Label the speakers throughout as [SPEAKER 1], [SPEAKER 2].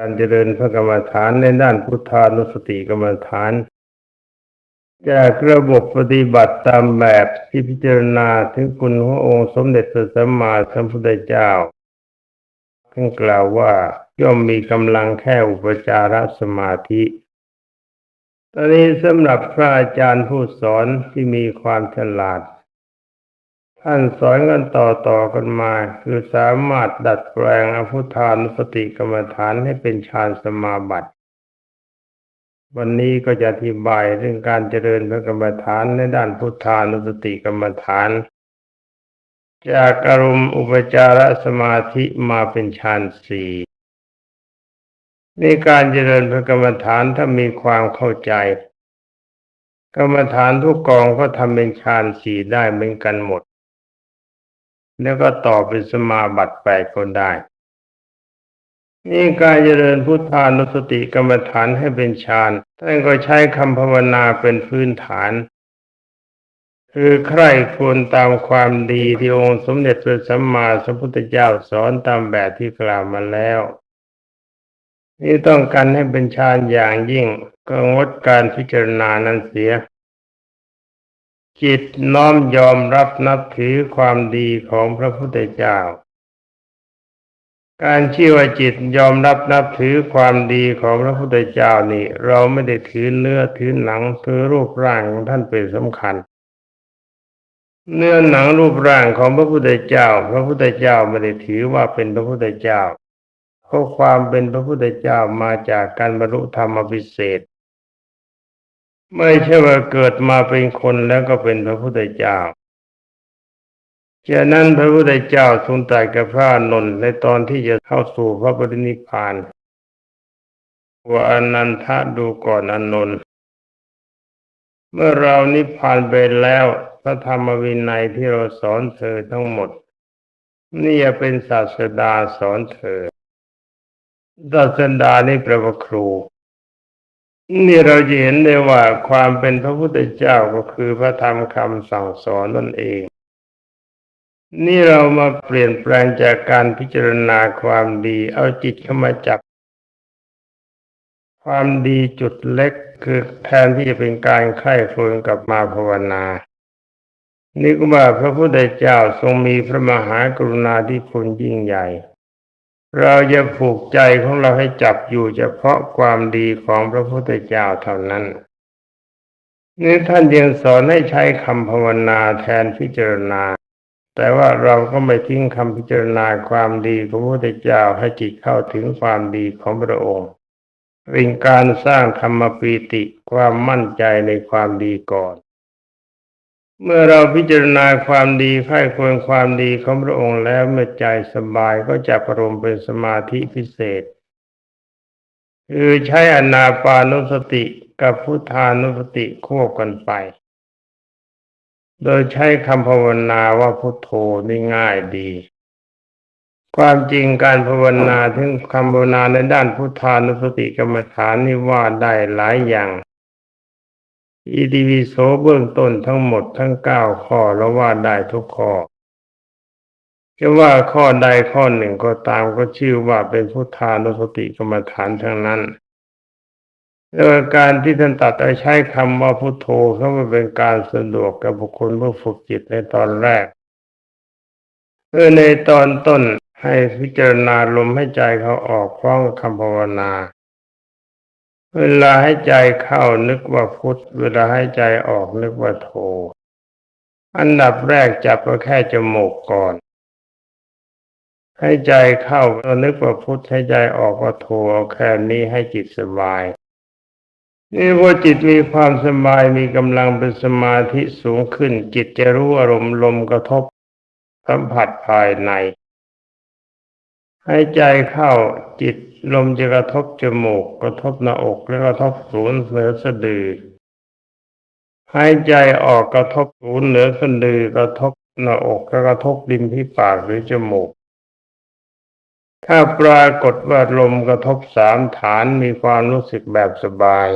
[SPEAKER 1] การเจริญพระกรรมฐานในด้านพุทธานุสติกรรมฐาน จากระบบปฏิบัติตามแบบที่พิจารณาถึงคุณขององค์สมเด็จพระสัมมาสัมพุทธเจ้าท่านกล่าวว่าย่อมมีกำลังแค่อุปจารสมาธิตอนนี้สำหรับพระอาจารย์ผู้สอนที่มีความฉลาด ท่านสอนกันต่อต่อกันมา คือสามารถดัดแปลงอภุธานุสติกรรมฐานให้เป็นฌานสมาบัติ วันนี้ก็จะอธิบายเรื่องการเจริญพระกรรมฐานในด้านพุทธานุสติกรรมฐาน จากอารมณ์อุปจารสมาธิมาเป็นฌานสี่ในการเจริญพระกรรมฐานถ้ามีความเข้าใจ กรรมฐานทุกกองก็ทำเป็นฌานสี่ได้เหมือนกันหมด แล้วก็ต่อเป็นสมาบัติแปดก็ได้ นี่การเจริญพุทธานุสติกรรมฐานให้เป็นฌานท่านก็ใช้คำภาวนาเป็นพื้นฐาน คือใคร่ควรตามความดีที่องค์สมเด็จพระสัมมาสัมพุทธเจ้าสอนตามแบบที่กล่าวมาแล้วนี่ต้องการให้เป็นฌานอย่างยิ่งก็งดการพิจารณานั้นเสีย จิตน้อมยอมรับนับถือความดีของพระพุทธเจ้า การเชื่อว่าจิตยอมรับนับถือความดีของพระพุทธเจ้านี่ เราไม่ได้ถือเนื้อถือหนังถือรูปร่างของท่านเป็นสำคัญ เนื้อหนังรูปร่างของพระพุทธเจ้า พระพุทธเจ้าไม่ได้ถือว่าเป็นพระพุทธเจ้าเพราะความเป็นพระพุทธเจ้ามาจากการบรรลุธรรมพิเศษ ไม่ใช่ว่าเกิดมาเป็นคนแล้วก็เป็นพระพุทธเจ้าฉะนั้นพระพุทธเจ้าทรงตรัสกับพระอานนท์ในตอนที่จะเข้าสู่พระปรินิพพานว่าอนันทะดูก่อนอนนท์เมื่อเรานิพพานไปแล้ว พระธรรมวินัยที่เราสอนเธอทั้งหมด นี่จะเป็นศาสดาสอนเธอศาสดานี่แปลว่าครู นี่เราจะเห็นได้ว่าความเป็นพระพุทธเจ้าก็คือพระธรรมคำสั่งสอนนั่นเอง นี่เรามาเปลี่ยนแปลงจากการพิจารณาความดี เอาจิตเข้ามาจับ ความดีจุดเล็กคือแทนที่จะเป็นการไข้ครวญกับมาภาวนานี่ก็ว่าพระพุทธเจ้าทรงมีพระมหากรุณาธิคุณยิ่งใหญ่ เราจะผูกใจของเราให้จับอยู่เฉพาะความดีของพระพุทธเจ้าเท่านั้น นี่ท่านยังสอนให้ใช้คำภาวนาแทนพิจารณา แต่ว่าเราก็ไม่ทิ้งคำพิจารณาความดีของพระพุทธเจ้าให้จิตเข้าถึงความดีของพระองค์ เป็นการสร้างธรรมปีติความมั่นใจในความดีก่อน เมื่อเราพิจารณาความดีไข้ควรความดีของพระองค์แล้วเมื่อใจสบายก็จะประรมเป็นสมาธิพิเศษ คือใช้อนาปานุสติกับพุทธานุสติควบกันไป โดยใช้คำภาวนาว่าพุทโธนี่ง่ายดี ความจริงการภาวนาถึงคำภาวนาในด้านพุทธานุสติกรรมฐานนี่ว่าได้หลายอย่าง อิติวิโสเบื้องต้นทั้งหมดทั้งเก้าข้อแล้วว่าได้ทุกข้อจะว่าข้อใดข้อหนึ่งก็ตามก็ชื่อว่าเป็นพุทธานุสติกรรมฐานทั้งนั้นแล้วการที่ท่านตัดเอาใช้คำว่าพุทโธเขามาเป็นการสะดวกกับบุคคลเพื่อฝึกจิตในตอนแรกเออในตอนต้นให้พิจารณาลมให้ใจเขาออกพร้อมกับคำภาวนา เวลาให้ใจเข้านึกว่าพุทธเวลาให้ใจออกนึกว่าโท อันดับแรกจับก็แค่จมูกก่อน ให้ใจเข้าก็นึกว่าพุทธให้ใจออกว่าโทเอาแค่นี้ให้จิตสบาย นี่พอจิตมีความสบายมีกำลังเป็นสมาธิสูงขึ้น จิตจะรู้อารมณ์ลมกระทบสัมผัสภายใน ให้ใจเข้าจิตลมจะกระทบจมูก กระทบหน้าอกแล้วกระทบศูนย์เหนือสะดือหายใจออกกระทบศูนย์เหนือสะดือกระทบหน้าอกแล้วกระทบริมที่ปากหรือจมูก ถ้าปรากฏว่าลมกระทบสามฐานมีความรู้สึกแบบสบาย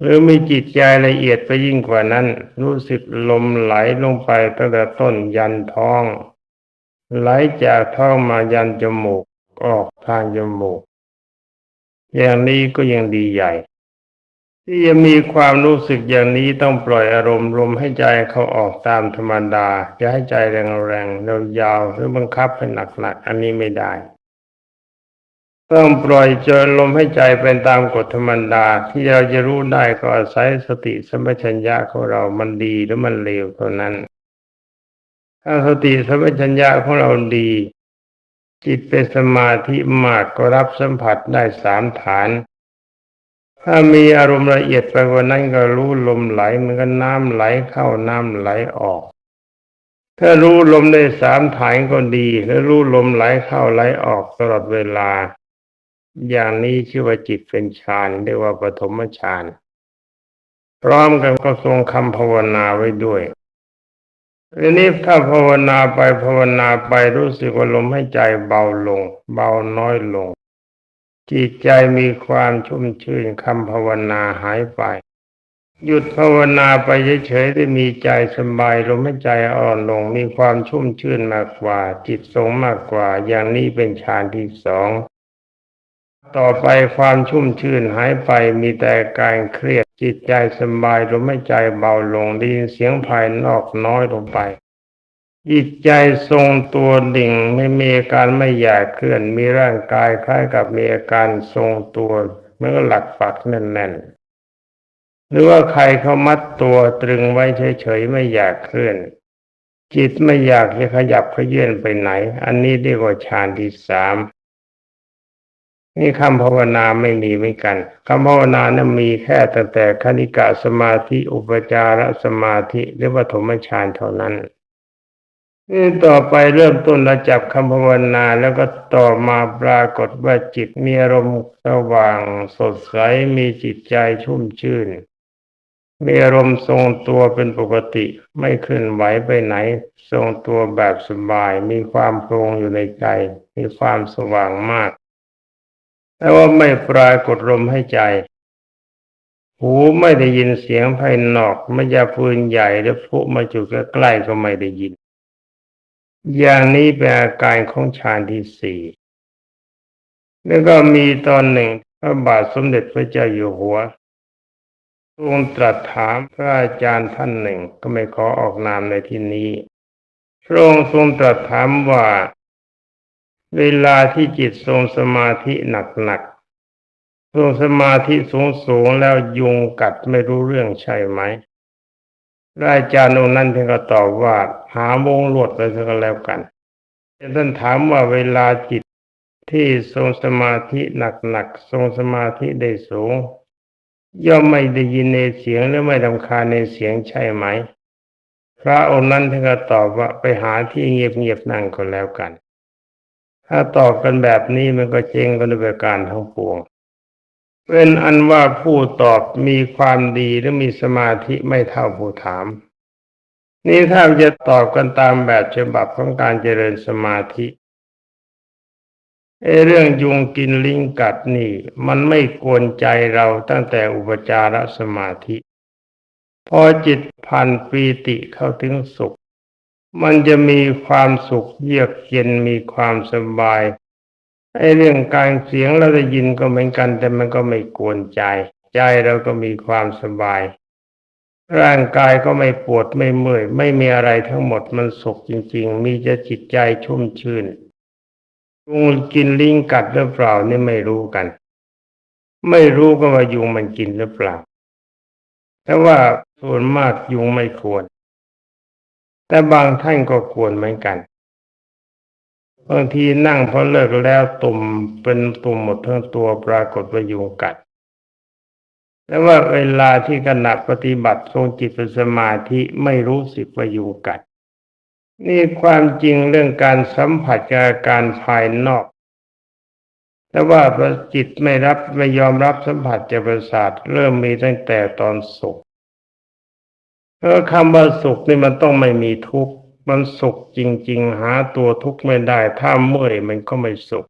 [SPEAKER 1] หรือมีจิตใจละเอียดไปยิ่งกว่านั้น รู้สึกลมไหลลงไปตั้งแต่ต้นยันท้อง ไหลจากท้องมายันจมูกออกทางจมูก อย่างนี้ก็ยังดีใหญ่ ที่จะมีความรู้สึกอย่างนี้ต้องปล่อยอารมณ์ลมให้ใจเขาออกตามธรรมดาอย่าให้ใจแรงๆยาวหรือบังคับให้หนักๆอันนี้ไม่ได้ ต้องปล่อยเจอลมให้ใจเป็นตามกฎธรรมดา ที่เราจะรู้ได้ก็อาศัยสติสมปชัญญะของเรามันดีหรือมันเลวเท่านั้น ถ้าสติสัมปชัญญะของเราดี จิตเป็นสมาธิมากก็รับสัมผัสได้สามฐาน ถ้ามีอารมณ์ละเอียดไปกว่านั้นก็รู้ลมไหลเหมือนกันน้ำไหลเข้าน้ำไหลออก ถ้ารู้ลมได้สามฐานก็ดีแล้วรู้ลมไหลเข้าไหลออกตลอดเวลา อย่างนี้ชื่อว่าจิตเป็นฌานเรียกว่าปฐมฌานพร้อมกันก็ทรงคำภาวนาไว้ด้วย ทีนี้ถ้าภาวนาไปภาวนาไปรู้สึกว่าลมให้ใจเบาลง เบาน้อยลง จิตใจมีความชุ่มชื่นคำภาวนาหายไป หยุดภาวนาไปเฉยๆได้มีใจสบายลมให้ใจอ่อนลง มีความชุ่มชื่นมากกว่า จิตทรงมากกว่า อย่างนี้เป็นฌานที่สอง ต่อไปความชุ่มชื่นหายไปมีแต่การเครียดจิตใจสบายลมให้ใจเบาลงได้ยินเสียงภายนอกน้อยลงไปจิตใจทรงตัวดิ่งไม่มีอาการไม่อยากเคลื่อนมีร่างกายคล้ายกับมีอาการทรงตัวเมื่อหลักปักแน่นๆหรือว่าใครเขามัดตัวตรึงไว้เฉยๆไม่อยากเคลื่อน จิตไม่อยากจะขยับขยื่นไปไหน อันนี้เรียกว่าฌานที่สาม นี่คำภาวนาไม่มีเหมือนกันคำภาวนานั้นมีแค่ตั้งแต่คณิกะสมาธิอุปจารสมาธิหรือปฐมฌานเท่านั้นนี่ต่อไปเริ่มต้นเราจับคำภาวนาแล้วก็ต่อมาปรากฏว่าจิตมีอารมณ์สว่างสดใสมีจิตใจชุ่มชื่น มีอารมณ์ทรงตัวเป็นปกติ ไม่เคลื่อนไหวไปไหน ทรงตัวแบบสบาย มีความโปร่งอยู่ในใจ มีความสว่างมาก แต่ว่าไม่ปรากฏลมให้ใจ หูไม่ได้ยินเสียงภายนอกไม่ยาฟืนใหญ่หรือพลุมาจุดใกล้ๆก็ไม่ได้ยิน อย่างนี้เป็นอาการของฌานที่สี่แล้วก็มีตอนหนึ่งพระบาทสมเด็จพระเจ้าอยู่หัวทรงตรัสถามพระอาจารย์ท่านหนึ่งก็ไม่ขอออกนามในที่นี้พระองค์ทรงตรัสถามว่า เวลาที่จิตทรงสมาธิหนักๆทรงสมาธิสูงๆแล้วยุงกัดไม่รู้เรื่องใช่ไหมพรอาจารย์องนั้นท่านก็ตอบว่า หาวงลวดไปซะก็แล้วกันท่านถามว่าเวลาจิตที่ทรงสมาธิหนักๆทรงสมาธิได้สูง ย่อมไม่ได้ยินในเสียงหรือไม่รำคาในเสียงใช่ไหม พระองค์นั้นท่านก็ตอบว่าไปหาที่เงียบๆนั่งก็แล้วกัน ถ้าตอบกันแบบนี้มันก็เจ๊งกันด้วยประการทั้งปวง เป็นอันว่าผู้ตอบมีความดีหรือมีสมาธิไม่เท่าผู้ถาม นี่ถ้าจะตอบกันตามแบบฉบับของการเจริญสมาธิเอเรื่องยุงกินลิงกัดนี่ มันไม่กวนใจเราตั้งแต่อุปจารสมาธิ พอจิตพันปีติเข้าถึงสุข มันจะมีความสุขเยือกเย็นมีความสบายไอ้เรื่องการเสียงเราได้ยินก็เหมือนกัน แต่มันก็ไม่กวนใจ ใจเราก็มีความสบาย ร่างกายก็ไม่ปวดไม่เมื่อย ไม่มีอะไรทั้งหมดมันสุขจริง ๆ มีจะจิตใจชุ่มชื่นยุงกินลิงกัดหรือเปล่านี่ไม่รู้กัน ไม่รู้ก็ว่ายุงมันกินหรือเปล่าแต่ว่าส่วนมากยุงไม่ควร แต่บางท่านก็ควรเหมือนกันบางทีนั่งพอเลิกแล้วตุ่มเป็นตุ่มหมดทั้งตัวปรากฏว่ายุงกัดแต่ว่าเวลาที่ขณะปฏิบัติทรงจิตเป็นสมาธิไม่รู้สึกว่ายุงกัด นี่ความจริงเรื่องการสัมผัสกับการภายนอก แต่ว่าจิตไม่รับไม่ยอมรับสัมผัสจากประสาทเริ่มมีตั้งแต่ตอนสุข เพราะคำว่าสุขนี่มันต้องไม่มีทุกข์ มันสุขจริง ๆ หาตัวทุกข์ไม่ได้ ถ้าเมื่อยมันก็ไม่สุข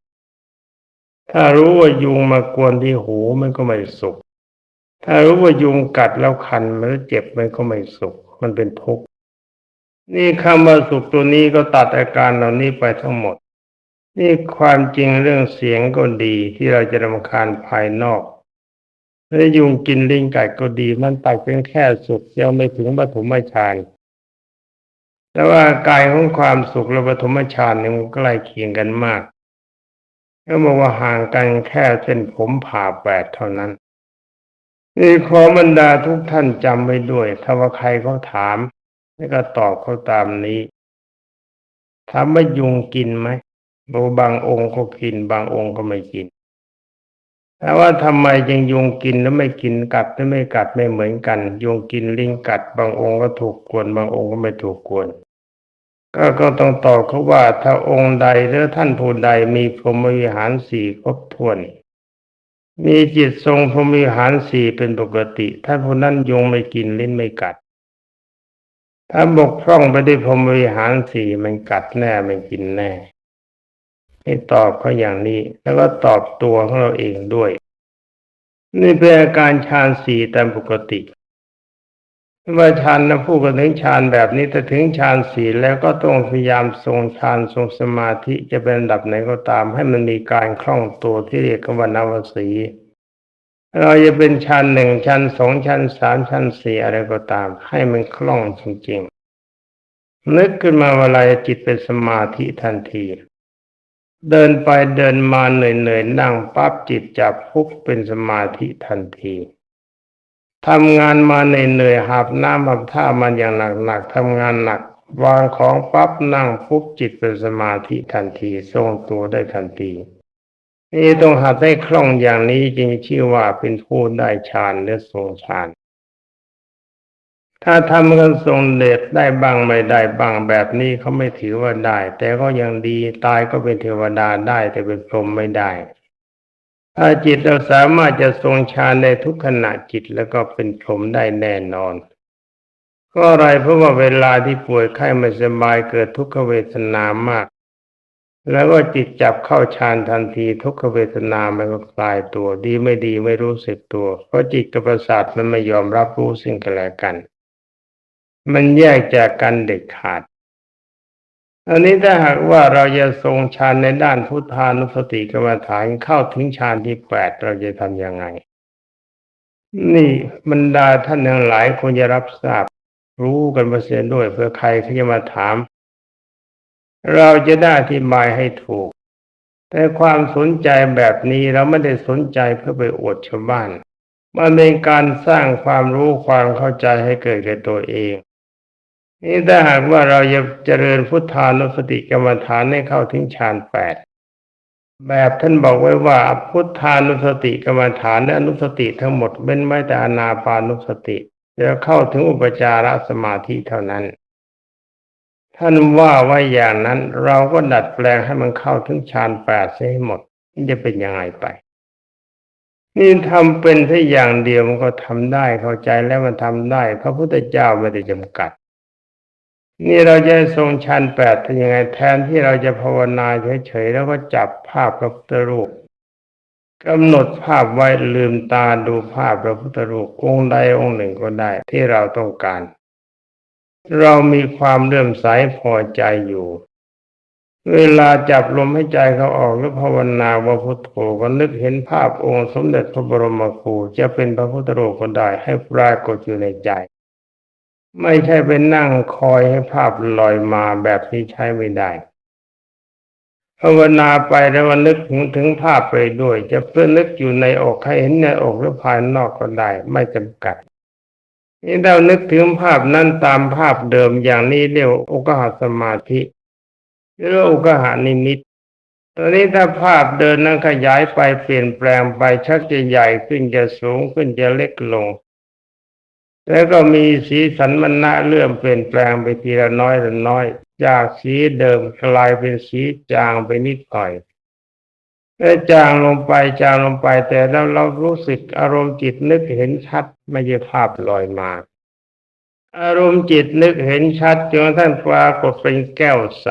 [SPEAKER 1] ถ้ารู้ว่ายุงมากวนที่หูมันก็ไม่สุข ถ้ารู้ว่ายุงกัดแล้วคันมันเจ็บมันก็ไม่สุข มันเป็นทุกข์ นี่คำว่าสุขตัวนี้ก็ตัดอาการเหล่านี้ไปทั้งหมด นี่ความจริงเรื่องเสียงก็ดีที่เราจะรำคาญภายนอก และยุงกินลิงกัดก็ดี มันตัดเป็นแค่สุดยังไม่ถึงปฐมฌานแต่ว่ากายของความสุขและปฐมฌานเนี่ยมันใกล้เคียงกันมากก็บอกว่าห่างกันแค่เส้นผมผ่าแปดเท่านั้นนี่ขอบรรดาทุกท่านจำไว้ด้วย ถ้าว่าใครเขาถามแล้วก็ตอบเขาตามนี้ถามว่ายุงกินไหมบาบางองค์ก็กิน บางองค์ก็ไม่กิน แต่ว่าทำไมยังยุงกินแล้วไม่กินกัดแล้วไม่กัดไม่เหมือนกัน ยุงกินลิงกัด บางองค์ก็ถูกกวน บางองค์ก็ไม่ถูกกวน ก็ก็ต้องตอบเขาว่าถ้าองค์ใดหรือท่านผู้ใดมีพรหมวิหารสี่ครบถ้วน มีจิตทรงพรหมวิหารสี่เป็นปกติ ท่านผู้นั้นยุงไม่กินลิ้นไม่กัด ถ้าบกพร่องไปด้วยพรหมวิหารสี่มันกัดแน่มันกินแน่ ให้ตอบเขาอย่างนี้ แล้วก็ตอบตัวของเราเองด้วย นี่เป็นอาการฌานสี่ตามปกติว่าฌานนะพูดกันถึงฌานแบบนี้แต่ถึงฌานสี่แล้วก็ต้องพยายามทรงฌานทรงสมาธิจะเป็นระดับไหนก็ตาม ให้มันมีการคล่องตัวที่เรียกว่านาวสีเราจะเป็นชั้นหนึ่งชั้นสองชั้นสามชั้นสี่อะไรก็ตาม ให้มันคล่องจริงๆนึกขึ้นมาเวลาจิตเป็นสมาธิทันที เดินไปเดินมาเหนื่อยๆนั่งปั๊บจิตจับพุกเป็นสมาธิทันทีทำงานมาเหนื่อยๆหาบน้ำหาบท่ามันอย่างหนักๆทำงานหนัก วางของปั๊บนั่งปุ๊บจิตเป็นสมาธิทันทีทรงตัวได้ทันทีนี่ต้องหัดให้คล่องอย่างนี้จึงชื่อว่าเป็นผู้ได้ฌานหรือทรงฌาน ถ้าทำกันทรงเดชได้บ้างไม่ได้บ้างแบบนี้เขาไม่ถือว่าได้ แต่ก็ยังดีตายก็เป็นเทวดาได้แต่เป็นพรหมไม่ได้ ถ้าจิตเราสามารถจะทรงฌานในทุกขณะจิตแล้วก็เป็นพรหมได้แน่นอน ก็อะไรเพราะว่าเวลาที่ป่วยไข้ไม่สบายเกิดทุกขเวทนามาก แล้วก็จิตจับเข้าฌานทันทีทุกขเวทนามันก็คลายตัวดีไม่ดีไม่รู้สึกตัว เพราะจิตกับประสาทมันไม่ยอมรับรู้สิ่งกันและกัน มันแยกจากกันเด็ดขาด อันนี้ถ้าหากว่าเราจะทรงฌานในด้านพุทธานุสติกรรมฐานเข้าถึงฌานที่แปดเราจะทำยังไง นี่บรรดาท่านทั้งหลายควรจะรับทราบ รู้กันมาเสียด้วยเพื่อใครเขาจะมาถาม เราจะได้อธิบายให้ถูก แต่ความสนใจแบบนี้เราไม่ได้สนใจเพื่อไปอวดชาวบ้านมันเป็นการสร้างความรู้ความเข้าใจให้เกิดแก่ตัวเอง นี่ถ้าหากว่าเราจะเจริญพุทธานุสติกรรมฐานให้เข้าถึงฌานแปดแบบท่านบอกไว้ว่า พุทธานุสติกรรมฐานและอนุสติทั้งหมดเป็นไม่แต่อนาปานุสติจะเข้าถึงอุปจารสมาธิเท่านั้น ท่านว่าไว้อย่างนั้นเราก็ดัดแปลงให้มันเข้าถึงฌานแปดให้หมดนี่จะเป็นยังไงไป นี่ทำเป็นแค่อย่างเดียวมันก็ทำได้เข้าใจแล้วมันทำได้ พระพุทธเจ้าไม่ได้จำกัด นี่เราจะทรงฌานแปดทำยังไงแทนที่เราจะภาวนาเฉยๆแล้วก็จับภาพพระพุทธรูปกำหนดภาพไว้ลืมตาดูภาพพระพุทธรูปองค์ใดองค์หนึ่งก็ได้ ที่เราต้องการ เรามีความเลื่อมใสพอใจอยู่ เวลาจับลมให้ใจเขาออกแล้วภาวนาว่าพุทโธก็นึกเห็นภาพองค์สมเด็จพระบรมครูจะเป็นพระพุทธรูปก็ได้ให้ปรากฏอยู่ในใจ ไม่ใช่เป็นนั่งคอยให้ภาพลอยมาแบบนี้ใช้ไม่ได้ภาวนาไปแล้ววันนึกถึงถึงภาพไปด้วย จะเพื่อนึกอยู่ในอกให้เห็นในอกหรือภายนอกก็ได้ ไม่จำกัด นี่เรานึกถึงภาพนั้นตามภาพเดิมอย่างนี้เรียกอุกหาสมาธิหรืออุกหานิมิตตอนนี้ถ้าภาพเดินนั้นขยายไปเปลี่ยนแปลงไปชักจะใหญ่ขึ้นจะสูงขึ้นจะเล็กลง แล้วก็มีสีสันมันนะเลื่อมเปลี่ยนแปลงไปทีละน้อยละน้อย จากสีเดิมกลายเป็นสีจางไปนิดหน่อยแล้วจางลงไปจางลงไปแต่แล้วเรารู้สึกอารมณ์จิตนึกเห็นชัดไม่ใช่ภาพลอยมา อารมณ์จิตนึกเห็นชัดจนท่านปรากฏเป็นแก้วใส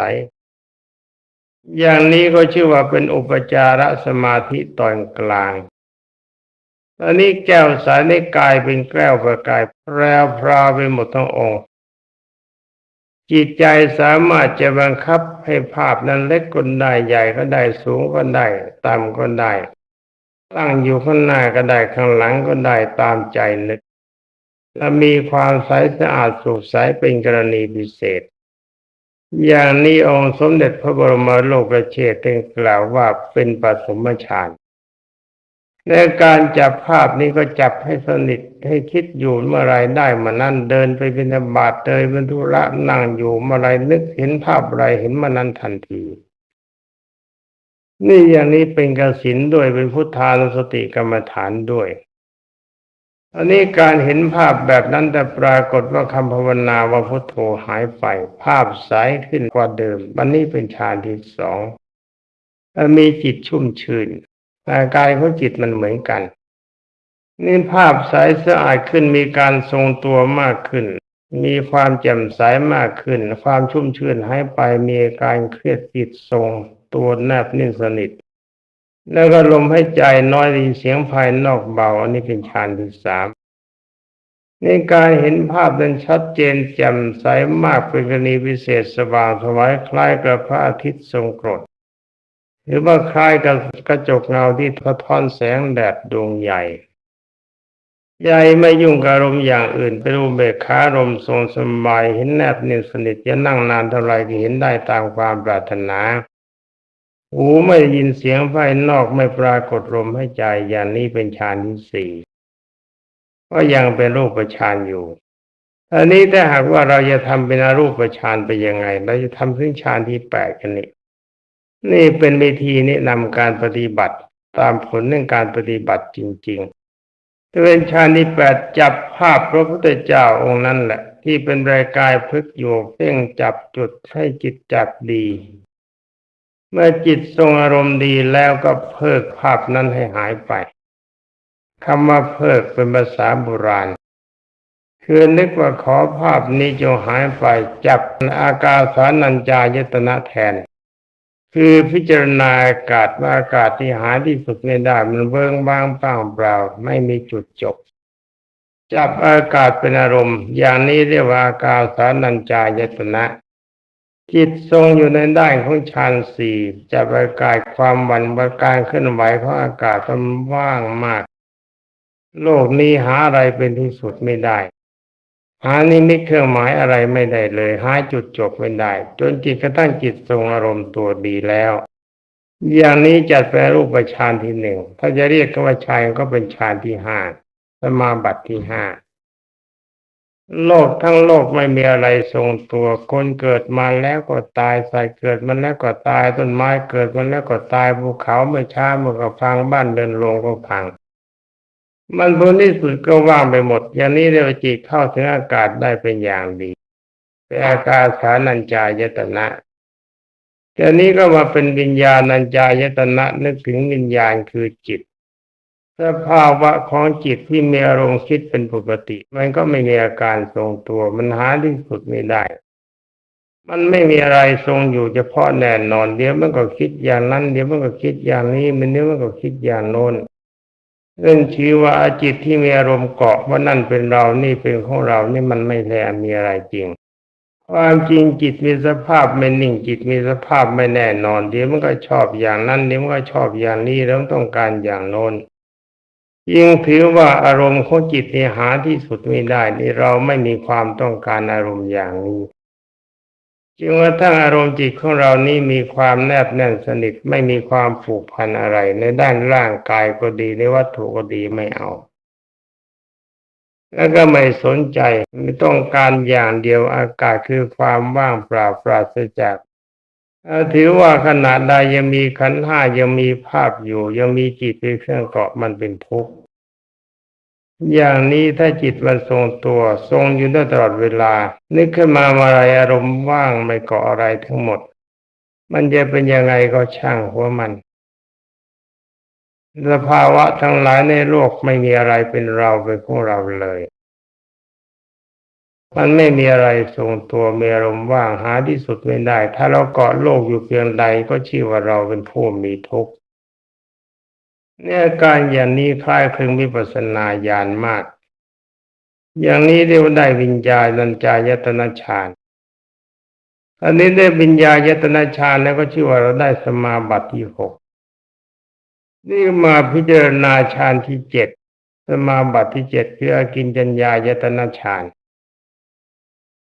[SPEAKER 1] อย่างนี้ก็ชื่อว่าเป็นอุปจารสมาธิตอนกลาง ตอนนี้แก้วใสได้กายเป็นแก้วประกายแปรวพราวไปหมดทั้งองค์ จิตใจสามารถจะบังคับให้ภาพนั้นเล็กก็ได้ใหญ่ก็ได้สูงก็ได้ต่ำก็ได้ ตั้งอยู่ข้างหน้าก็ได้ข้างหลังก็ได้ตามใจนึกและมีความใสสะอาดสุขใสเป็นกรณีพิเศษ อย่างนี้องค์สมเด็จพระบรมโลกเชษฐ์ได้กล่าวว่าเป็นปฐมฌาน ในการจับภาพนี้ก็จับให้สนิทให้คิดอยู่เมื่อไรได้มานั่นเดินไปบิณฑบาตเดินบรรทุระนั่งอยู่เมื่อไรนึกเห็นภาพอะไรเห็นมานั้นทันทีนี่อย่างนี้เป็นกสินด้วยเป็นพุทธานุสติกรรมฐานด้วย อันนี้การเห็นภาพแบบนั้นแต่ปรากฏว่าคำภาวนาว่าพุทโธหายไป ภาพใสขึ้นกว่าเดิม วันนี้เป็นฌานที่สองมีจิตชุ่มชื่น อาการของจิตมันเหมือนกันนี่ภาพใสสะอาดขึ้นมีการทรงตัวมากขึ้น มีความแจ่มใสมากขึ้น ความชุ่มชื่นหายไปมีอาการเครียดจิตทรง ตัวแนบนิ่งสนิท แล้วก็ลมให้ใจน้อยดยินเสียงภายนอกเบา อันนี้เป็นฌานที่สามในการเห็นภาพนั้นชัดเจนแจ่มใสมากเป็นกรณีพิเศษสว่างสวายคล้ายกับพระอาทิตย์ทรงกรด หรือว่าคล้ายกับกระจกเงาที่สะท้อนแสงแดดดวงใหญ่ ใหญ่ไม่ยุ่งกับอารมณ์อย่างอื่นเป็นอุเบกขารมทรงสบายเห็นแนบนิ่งสนิทจะนั่งนานเท่าไรก็เห็นได้ตามความปรารถนาหูไม่ยินเสียงภายนอกไม่ปรากฏลมให้ใจอย่างนี้เป็นฌานที่สี่ก็ยังเป็นรูปฌานอยู่อันนี้ถ้าหากว่าเราจะทำเป็นรูปฌานไปยังไง เราจะทำถึงฌานที่แปดกันนี่ นี่เป็นวิธีแนะนำการปฏิบัติตามผลเรื่องการปฏิบัติจริงๆเป็นฌานที่แปดจับภาพพระพุทธเจ้าองค์นั้นแหละ ที่เป็นรายกายพึกโยเพ่งจับจุดให้จิตจับดี เมื่อจิตทรงอารมณ์ดีแล้วก็เพิกภาพนั้นให้หายไปคำว่าเพิกเป็นภาษาโบราณ คือนึกว่าขอภาพนี้จงหายไปจับอากาสานัญจายตนะแทน คือพิจารณาอากาศว่าอากาศที่หาที่สุดไม่ได้ มันเบิ้งบางเปล่าเปล่า ไม่มีจุดจบ จับอากาศเป็นอารมณ์ อย่างนี้เรียกว่าอากาสานัญจายตนะ จิตทรงอยู่ในด้านของฌานสี่จับอากาศความหวันประการเคลื่อนไหวของอากาศมันว่างมาก โลกนี้หาอะไรเป็นที่สุดไม่ได้ หานิมิตเครื่องหมายอะไรไม่ได้เลย หาจุดจบไม่ได้ จนจิตกระทั่งจิตทรงอารมณ์ตัวดีแล้ว อย่างนี้จัดแปลรูปฌานที่หนึ่งถ้าจะเรียกว่าฌานก็เป็นฌานที่ห้าสมาบัติที่ห้าโลกทั้งโลกไม่มีอะไรทรงตัว คนเกิดมาแล้วก็ตายใส่เกิดมันแล้วก็ตายต้นไม้เกิดมันแล้วก็ตายภูเขาเมื่อช้ามันก็พังบ้านเดินลงก็พัง มันบนที่สุดก็ว่างไปหมด อย่างนี้เรียกว่าจิตเข้าถึงอากาศได้เป็นอย่างดีเป็นอากาศสานัญจายตนะทีนี้ก็มาเป็นวิญญาณัญจายตนะนึกถึงวิญญาณคือจิตสภาวะของจิตที่มีอารมณ์คิดเป็นปกติ มันก็ไม่มีอาการทรงตัว มันหาที่สุดไม่ได้ มันไม่มีอะไรทรงอยู่เฉพาะแน่นอนเดี๋ยวมันก็คิดอย่างนั้น เดี๋ยวมันก็คิดอย่างนี้มันเดี๋ยวมันก็คิดอย่างโน้น เรื่องชีวาจิตที่มีอารมณ์เกาะว่านั่นเป็นเรานี่เป็นของเรานี่มันไม่แท้มีอะไรจริง ความจริงจิตมีสภาพไม่นิ่งจิตมีสภาพไม่แน่นอน เดี๋ยวมันก็ชอบอย่างนั้นเดี๋ยวมันก็ชอบอย่างนี้แล้วต้องการอย่างโน้นยิ่งถือว่าอารมณ์ของจิตนี่หาที่สุดไม่ได้นี่เราไม่มีความต้องการอารมณ์อย่างนี้ จึงว่าทั้งอารมณ์จิตของเรานี้มีความแนบแน่นสนิทไม่มีความผูกพันอะไร ในด้านร่างกายก็ดีในวัตถุก็ดีไม่เอา แล้วก็ไม่สนใจไม่ต้องการอย่างเดียวอากาศคือความว่างเปล่าปราศจากถือว่าขณะใดยังมีขันห้ายังมีภาพอยู่ ยังมีจิตเป็นเครื่องเกาะมันเป็นทุกข์ อย่างนี้ถ้าจิตมันทรงตัว ทรงอยู่ได้ตลอดเวลา นึกขึ้นมาเมื่อไรอารมณ์ว่างไม่เกาะอะไรทั้งหมด มันจะเป็นยังไงก็ช่างหัวมันสภาวะทั้งหลายในโลกไม่มีอะไรเป็นเราเป็นของเราเลย มันไม่มีอะไรทรงตัวมีอารมณ์ว่างหาที่สุดไม่ได้ ถ้าเราเกาะโลกอยู่เพียงใดก็ชื่อว่าเราเป็นผู้มีทุกข์ เนี่ยการอย่างนี้คล้ายคลึงวิปัสสนาญาณมาก อย่างนี้เรียกว่าได้วิญญาณัญจายตนะฌานอันนี้ได้ปัญญาณยตนาฌานแล้วก็ชื่อว่าเราได้สมาบัติที่หกนี่มาพิจารณาฌานที่เจ็ดสมาบัติที่เจ็ดคืออากินจัญญายตนาฌาน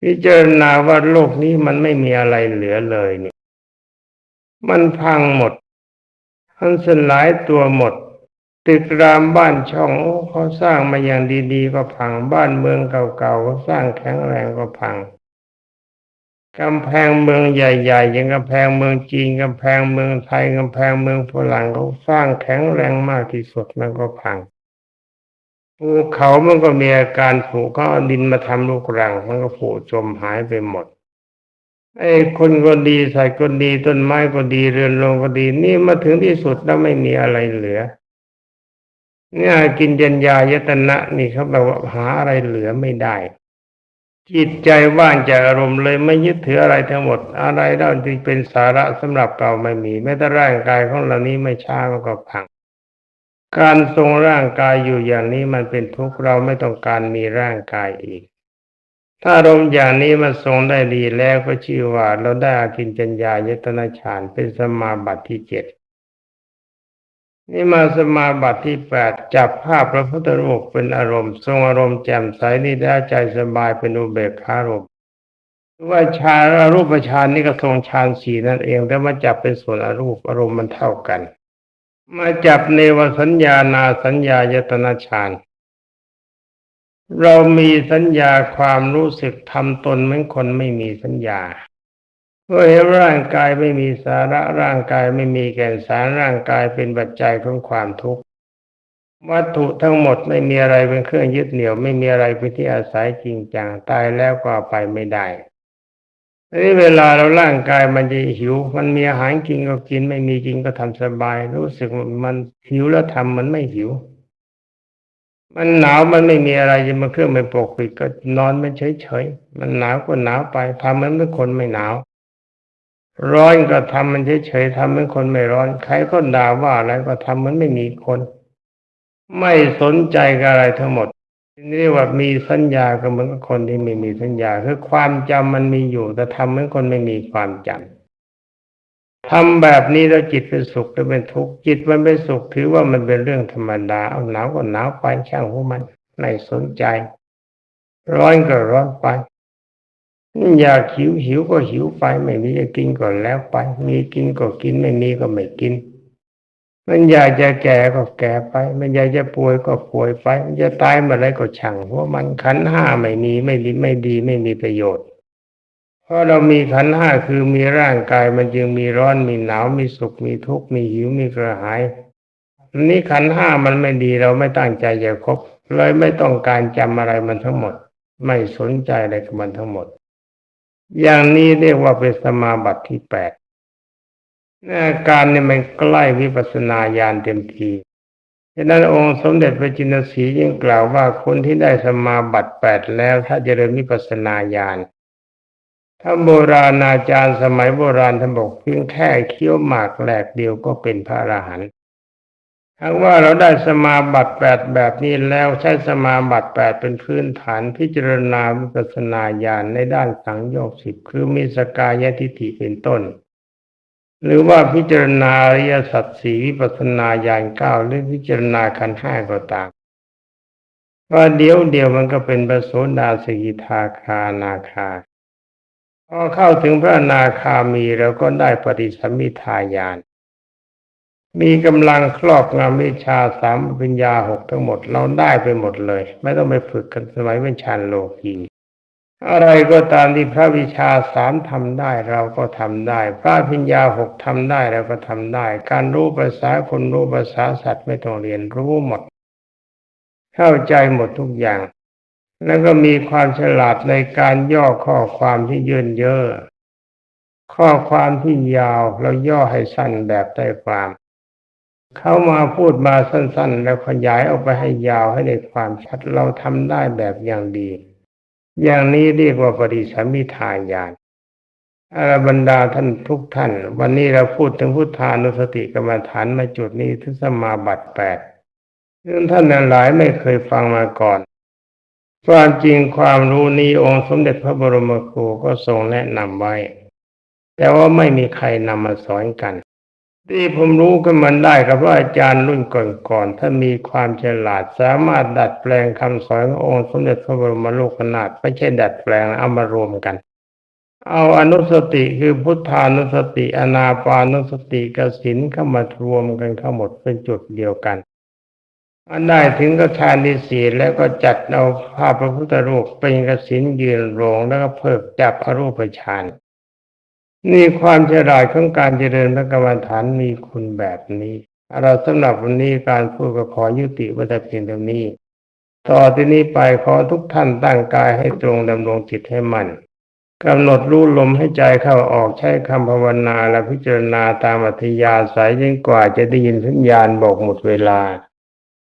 [SPEAKER 1] พิจารณาว่าโลกนี้มันไม่มีอะไรเหลือเลยเนี่ยมันพังหมด มันสลายตัวหมด ตึกรามบ้านช่องโอ้เขาสร้างมาอย่างดีๆก็พังบ้านเมืองเก่าๆเขาสร้างแข็งแรงก็พังกำแพงเมืองใหญ่ๆอย่างกำแพงเมืองจีนกำแพงเมืองไทยกำแพงเมืองฝรั่งเขาสร้างแข็งแรงมากที่สุดมันก็พังภูเขามันก็มีอาการผุก็ดินมาทำลูกรัง มันก็ผุจมหายไปหมด ไอ้คนก็ดีใส่ก็ดีต้นไม้ก็ดีเรือนโรงก็ดี นี่มาถึงที่สุดแล้วไม่มีอะไรเหลือ เนี่ยกินยัญญายตนะนี่เขาแบบว่าหาอะไรเหลือไม่ได้ จิตใจว่างจากอารมณ์เลยไม่ยึดถืออะไรทั้งหมด อะไรเล่าที่เป็นสาระสำหรับเราไม่มีแม้แต่ร่างกายของเรานี้ไม่ช้ามันก็พัง การทรงร่างกายอยู่อย่างนี้มันเป็นทุกข์เราไม่ต้องการมีร่างกายอีก ถ้าอารมณ์อย่างนี้มันทรงได้ดีแล้วก็ชื่อว่าเราได้อากินจัญญายตนะฌานเป็นสมาบัติที่เจ็ดนี่มาสมาบัติที่แปดจับภาพพระพุทธรูปเป็นอารมณ์ ทรงอารมณ์แจ่มใสนี่ได้ใจสบายเป็นอุเบกขารมณ์ว่าฌานอารูปฌานนี่ก็ทรงฌานสี่นั่นเองแต่มาจับเป็นส่วนอารูปอารมณ์มันเท่ากัน มาจับเนวสัญญานาสัญญายตนะฌาน เรามีสัญญาความรู้สึกทำตนเหมือนคนไม่มีสัญญาเมื่อเห็นร่างกายไม่มีสาระร่างกายไม่มีแก่นสารร่างกายเป็นปัจจัยของความทุกข์วัตถุทั้งหมดไม่มีอะไรเป็นเครื่องยึดเหนี่ยวไม่มีอะไรเป็นที่อาศัยจริงจังตายแล้วก็ไปไม่ได้นี้เวลาเราร่างกายมันจะหิว มันมีอาหารกินก็กิน ไม่มีกินก็ทำสบาย รู้สึกมันหิวแล้วทำมันไม่หิว มันหนาวมันไม่มีอะไรจะมาเครื่องไปปกปิดก็นอนมันเฉยๆมันหนาวก็หนาวไปทำเหมือนเป็นคนไม่หนาว ร้อนก็ทำมันเฉยๆทำเหมือนคนไม่ร้อน ใครก็ด่าว่าอะไรก็ทำเหมือนไม่มีคน ไม่สนใจกับอะไรทั้งหมดนี่เรียกว่ามีสัญญาก็เหมือนกับคนที่ไม่มีสัญญาคือความจำมันมีอยู่แต่ทำเหมือนคนไม่มีความจำ ทำแบบนี้แล้วจิตเป็นสุขหรือเป็นทุกข์จิตมันเป็นสุขถือว่ามันเป็นเรื่องธรรมดาเอาหนาวก็หนาวไปช่างหัวมันไม่สนใจ ร้อนก็ร้อนไปอยากหิวหิวก็หิวไป ไม่มีจะกินก็แล้วไป มีกินก็กินไม่มีก็ไม่กิน มันอยากจะแก่ก็แก่ไป มันอยากจะป่วยก็ป่วยไป มันจะตายเมื่อไรก็ช่างเพราะมันขันห้าไม่มีไม่ดีไม่ดีไม่มีประโยชน์ ราะเรามีขันห้าคือมีร่างกายมันจึงมีร้อนมีหนาวมีสุขมีทุกข์มีหิวมีกระหายนี้ขันห้ามันไม่ดีเราไม่ตั้งใจจะครบเลยไม่ต้องการจำอะไรมันทั้งหมด ไม่สนใจอะไรกับมันทั้งหมด อย่างนี้เรียกว่าเป็นสมาบัติที่แปดอาการนี่มันใกล้วิปัสสนาญาณเต็มทีฉะนั้นองค์สมเด็จพระจินสียิ่งกล่าวว่าคนที่ได้สมาบัติแปดแล้วถ้าเจริญวิปัสสนาญาณ ถ้าโบราณอาจารย์สมัยโบราณท่านบอกเพียงแค่เคี้ยวหมากแหลกเดียวก็เป็นพระอรหันต์ถ้าว่าเราได้สมาบัติแปดแบบนี้แล้วใช้สมาบัติแปดเป็นพื้นฐานพิจารณาวิปัสสนาญาณในด้านสังโยชน์สิบคือมีสกายทิฏฐิเป็นต้น หรือว่าพิจารณาอริยสัจสีวิปัสสนาญาณเก้าหรือพิจารณาขันห้าก็ตามว่าเดียวเดียวมันก็เป็นประโสดาสกิทาคานาคา พอเข้าถึงพระนาคามีเราก็ได้ปฏิสัมมิทาญาณมีกำลังครอบงำวิชาสามปัญญาหกทั้งหมดเราได้ไปหมดเลย ไม่ต้องไปฝึกกันสมัยเป็นฌานโลกีอะไรก็ตามที่พระวิชาสามทำได้เราก็ทำได้ พระพิญญาหกทำได้เราก็ทำได้ การรู้ภาษาคนรู้ภาษาสัตว์ไม่ต้องเรียนรู้หมด เข้าใจหมดทุกอย่าง แล้วก็มีความฉลาดในการย่อข้อความที่ยินเยอะ ข้อความที่ยาวเราย่อให้สั้นแบบได้ความ เข้ามาพูดมาสั้นๆ แล้วขยายออกไปให้ยาวให้ได้ความชัดเราทำได้แบบอย่างดี อย่างนี้เรียกว่าปฏิสัมมิทาญาณอาบรรดาท่านทุกท่าน วันนี้เราพูดถึงพุทธานุสติกรรมฐานมาจุดนี้ทึงสมาบัติแปดซึ่งท่านหลายไม่เคยฟังมาก่อน ความจริงความรู้นี้องค์สมเด็จพระบรมครูก็ทรงแนะนำไว้ แต่ว่าไม่มีใครนำมาสอนกัน ที่ผมรู้กันมันได้กับว่าอาจารย์รุ่นก่อนๆถ้ามีความฉลาดสามารถดัดแปลงคำสอนขององค์สมเด็จพระบรมโลกนาถไม่ใช่ดัดแปลงเอามารวมกันเอาอนุสติคือพุทธานุสติ อนาปานุสติกสินเข้ามารวมกันเข้าหมดเป็นจุดเดียวกัน อันได้ถึงก็ฌานที่สี่แล้วก็จัดเอาภาพพระพุทธรูปเป็นกสินยืนโรงแล้วก็เพิกจับอรูปฌานนี่ความเฉลาดของการเจริญพระกรรมฐานมีคุณแบบนี้เราสำหรับวันนี้การพูดก็ขอยุติว้แต่เพียงเท่านี้ ต่อที่นี้ไปขอทุกท่านตั้งกายให้ตรงดำรงจิตให้มันกำหนดรู้ลมให้ใจเข้าออกใช้คำภาวนาและพิจารณาตามอัธยาศัยยิ่งกว่าจะได้ยินสัญญาณบอกหมดเวลา